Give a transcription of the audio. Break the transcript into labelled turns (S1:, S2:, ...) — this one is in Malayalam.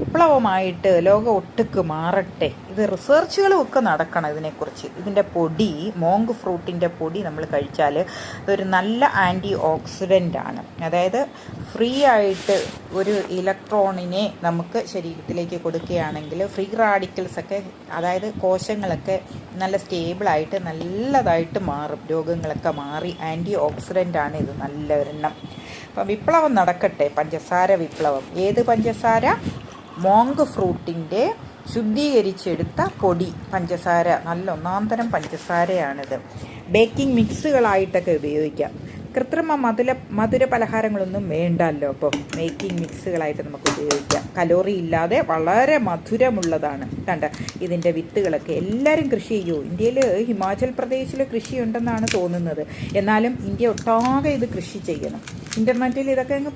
S1: വിപ്ലവമായിട്ട് ലോകം ഒട്ടുക്ക് മാറട്ടെ. ഇത് റിസർച്ചുകളും ഒക്കെ നടക്കണം ഇതിനെക്കുറിച്ച്. ഇതിന്റെ പൊടി മോങ്ക് ഫ്രൂട്ടിന്റെ പൊടി നമ്മൾ കഴിച്ചാൽ ഇതൊരു നല്ല ആന്റി ഓക്സിഡന്റ് ആണ്. അതായത് ഫ്രീ ആയിട്ട് ഒരു ഇലക്ട്രോണിനെ നമുക്ക് ശരീരത്തിലേക്ക് കൊടുക്കുകയാണെങ്കിൽ ഫ്രീ റാഡിക്കൽസ് ഒക്കെ അതായത് കോശങ്ങളൊക്കെ നല്ല സ്റ്റേബിളായിട്ട് നല്ലതായിട്ട് മാറും. രോഗങ്ങളൊക്കെ മാറി ആന്റി ഓക്സിഡന്റ് ആണ് ഇത് നല്ല ഒരെണ്ണം അപ്പം വിപ്ലവം നടക്കട്ടെ. പഞ്ചസാര വിപ്ലവം. ഏത് പഞ്ചസാര? മോങ്ക് ഫ്രൂട്ടിന്റെ ശുദ്ധീകരിച്ചെടുത്ത പൊടി പഞ്ചസാര. നല്ല ഒന്നാം തരം പഞ്ചസാരയാണിത്. ബേക്കിംഗ് മിക്സുകളായിട്ടൊക്കെ ഉപയോഗിക്കാം. കൃത്രിമ മധുര മധുര പലഹാരങ്ങളൊന്നും വേണ്ടല്ലോ. അപ്പം ബേക്കിംഗ് മിക്സുകളായിട്ട് നമുക്ക് ഉപയോഗിക്കാം. കലോറി ഇല്ലാതെ വളരെ മധുരമുള്ളതാണ്. കണ്ട ഇതിന്റെ വിത്തുകളൊക്കെ എല്ലാവരും കൃഷി ചെയ്യൂ? ഇന്ത്യയിൽ ഹിമാചൽ പ്രദേശിൽ കൃഷിയുണ്ടെന്നാണ് തോന്നുന്നത്. എന്നാലും ഇന്ത്യ ഒട്ടാകെ ഇത് കൃഷി ചെയ്യണം. ഇന്റർനെറ്റിൽ ഇതൊക്കെ അങ്ങ്